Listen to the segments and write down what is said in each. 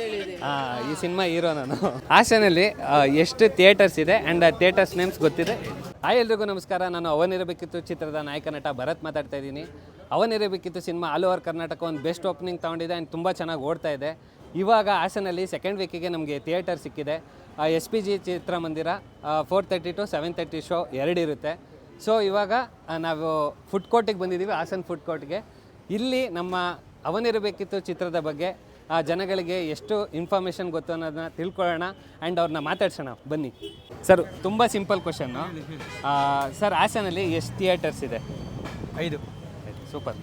ಈ cinema hero ನಾನು. ಹಾಸನಲ್ಲಿ ಎಷ್ಟು ಥಿಯೇಟರ್ಸ್ ಇದೆ ಆ್ಯಂಡ್ ಥಿಯೇಟರ್ಸ್ ನೇಮ್ಸ್ ಗೊತ್ತಿದೆ. ಹಾಯ್ ಎಲ್ರಿಗೂ ನಮಸ್ಕಾರ. ನಾನು ಅವನಿರಬೇಕಿತ್ತು ಚಿತ್ರದ ನಾಯಕ ನಟ ಭರತ್ ಮಾತಾಡ್ತಾ ಇದ್ದೀನಿ. ಅವನಿರಬೇಕಿತ್ತು ಸಿನಿಮಾ ಆಲ್ ಓವರ್ ಕರ್ನಾಟಕ ಒಂದು ಬೆಸ್ಟ್ ಓಪನಿಂಗ್ ತಗೊಂಡಿದೆ ಆ್ಯಂಡ್ ತುಂಬ ಚೆನ್ನಾಗಿ ಓಡ್ತಾ ಇದೆ. ಇವಾಗ ಹಾಸನಲ್ಲಿ ಸೆಕೆಂಡ್ ವೀಕಿಗೆ ನಮಗೆ ಥಿಯೇಟರ್ ಸಿಕ್ಕಿದೆ. ಎಸ್ ಪಿ ಜಿ ಚಿತ್ರಮಂದಿರ four thirty to seven thirty show ಎರಡಿರುತ್ತೆ so ಇವಾಗ ನಾವು ಫುಡ್ ಕೋರ್ಟಿಗೆ ಬಂದಿದ್ದೀವಿ, ಹಾಸನ್ ಫುಡ್ ಕೋರ್ಟ್ಗೆ ಇಲ್ಲಿ ನಮ್ಮ ಅವನಿರಬೇಕಿತ್ತು ಚಿತ್ರದ ಬಗ್ಗೆ ಆ ಜನಗಳಿಗೆ ಎಷ್ಟು ಇನ್ಫಾರ್ಮೇಷನ್ ಗೊತ್ತು ಅನ್ನೋದನ್ನ ತಿಳ್ಕೊಳ್ಳೋಣ ಆ್ಯಂಡ್ ಅವ್ರನ್ನ ಮಾತಾಡ್ಸೋಣ. ಬನ್ನಿ. ಸರ್ ತುಂಬ ಸಿಂಪಲ್ ಕ್ವಶನ್ನು ಸರ್ ಹಾಸನಲ್ಲಿ ಎಷ್ಟು ಥಿಯೇಟರ್ಸ್ ಇದೆ? ಐದು. ಸೂಪರ್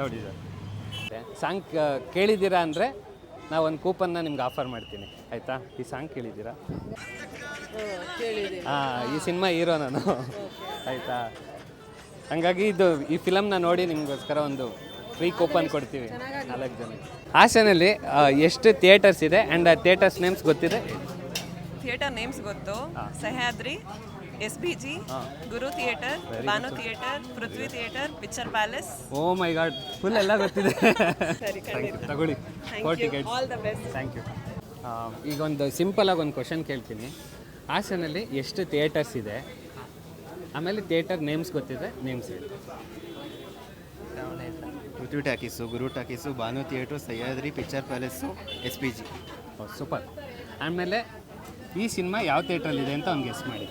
ನೋಡಿ ಸರ್ ಸಾಂಗ್ ಕೇಳಿದ್ದೀರಾ ಅಂದರೆ ನಾವು ಒಂದು ಕೂಪನ್ನ ನಿಮ್ಗೆ ಆಫರ್ ಮಾಡ್ತೀನಿ. ಆಯಿತಾ? ಈ ಸಾಂಗ್ ಕೇಳಿದ್ದೀರಾ? ಹಾಂ ಈ ಸಿನಿಮಾ ಹೀರೋ ನಾನು. ಆಯಿತಾ? ಹಂಗಾಗಿ ಇದು ಈ ಫಿಲಮ್ನ ನೋಡಿ ನಿಮಗೋಸ್ಕರ ಒಂದು ಫ್ರೀ ಕೂಪನ್ ಕೊಡ್ತೀವಿ. ನಾಲ್ಕು ಜನ ಹಾಸನಲ್ಲಿ ಎಷ್ಟು ಥಿಯೇಟರ್ಸ್ ಇದೆ ಆ್ಯಂಡ್ ಥಿಯೇಟರ್ಸ್ ನೇಮ್ಸ್ ಗೊತ್ತಿದೆ? ಥಿಯೇಟರ್ ನೇಮ್ಸ್ ಗೊತ್ತು. Sahyadri S B G Guru theatre Bhanu theatre Prithvi theatre picture palace. Oh my god full ಎಲ್ಲ ಗೊತ್ತಿದೆ. ತಗೊಳ್ಳಿ. Four ticket all the best thank you ಈಗ ಒಂದು ಸಿಂಪಲ್ ಆಗಿ ಒಂದು ಕ್ವಶನ್ ಕೇಳ್ತೀನಿ. ಹಾಸನಲ್ಲಿ ಎಷ್ಟು ಥಿಯೇಟರ್ಸ್ ಇದೆ? ಆಮೇಲೆ ಥಿಯೇಟರ್ ನೇಮ್ಸ್ ಗೊತ್ತಿದೆ ನೇಮ್ಸ್ ಇದೆ. Prithvi talkies Guru talkies Bhanu theatre Sahyadri picture palace S P G. Super. ಆಮೇಲೆ ಈ ಸಿನಿಮಾ ಯಾವ ಥಿಯೇಟ್ರಲ್ಲಿದೆ ಅಂತ ಅವ್ನು ಗೆಸ್ ಮಾಡಿ.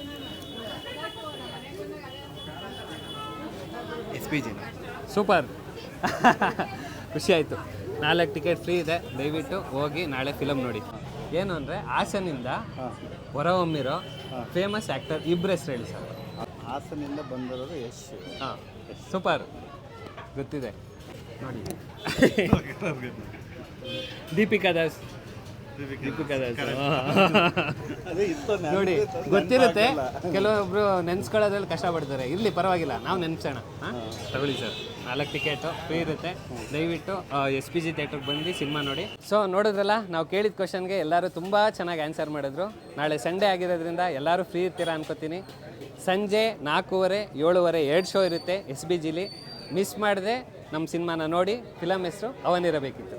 S P G super. ಖುಷಿ ಆಯಿತು. ನಾಲ್ಕು ಟಿಕೆಟ್ ಫ್ರೀ ಇದೆ. ದಯವಿಟ್ಟು ಹೋಗಿ ನಾಳೆ ಫಿಲಮ್ ನೋಡಿ. ಏನು ಅಂದರೆ ಹಾಸನಿಂದ ಹೊರಹೊಮ್ಮಿರೋ ಫೇಮಸ್ ಆ್ಯಕ್ಟರ್ ಇಬ್ಬರ ಹೆಸರು ಹೇಳಿ ಸರ್. ಹಾಸನಿಂದ ಬಂದಿರೋದು ಯಶ್. ಹಾಂ. ಸೂಪರ್. ಗೊತ್ತಿದೆ. ದೀಪಿಕಾ ದಾಸ್. ದೀಪಿಕಾ ದಾಸ್. ನೋಡಿ ಗೊತ್ತಿರುತ್ತೆ ಕೆಲವೊಬ್ರು ನೆನ್ಸ್ಕೊಳ್ಳೋದ್ರಲ್ಲಿ ಕಷ್ಟಪಡ್ತಾರೆ. ಇರ್ಲಿ ಪರವಾಗಿಲ್ಲ ನಾವು ನೆನ್ಸೋಣ. ತಗೊಳ್ಳಿ ಸರ್. ನಾಲ್ಕು ಟಿಕೆಟು ಫ್ರೀ ಇರುತ್ತೆ. ದಯವಿಟ್ಟು ಎಸ್ ಪಿ ಜಿ ಥಿಯೇಟ್ರಿಗೆ ಬಂದು ಸಿನಿಮಾ ನೋಡಿ. ಸೊ ನೋಡಿದ್ರಲ್ಲ ನಾವು ಕೇಳಿದ ಕ್ವಶನ್ಗೆ ಎಲ್ಲರೂ ತುಂಬ ಚೆನ್ನಾಗಿ ಆನ್ಸರ್ ಮಾಡಿದ್ರು. ನಾಳೆ ಸಂಡೇ ಆಗಿರೋದ್ರಿಂದ ಎಲ್ಲರೂ ಫ್ರೀ ಇರ್ತೀರಾ ಅನ್ಕೋತೀನಿ. ಸಂಜೆ ನಾಲ್ಕೂವರೆ, ಏಳುವರೆ, ಎರಡು ಶೋ ಇರುತ್ತೆ ಎಸ್ ಬಿ ಜಿಲಿ. ಮಿಸ್ ಮಾಡದೆ ನಮ್ಮ ಸಿನಿಮಾನ ನೋಡಿ ಫಿಲಮ್ ಹೆಸರು ಅವನಿರಬೇಕಿತ್ತು.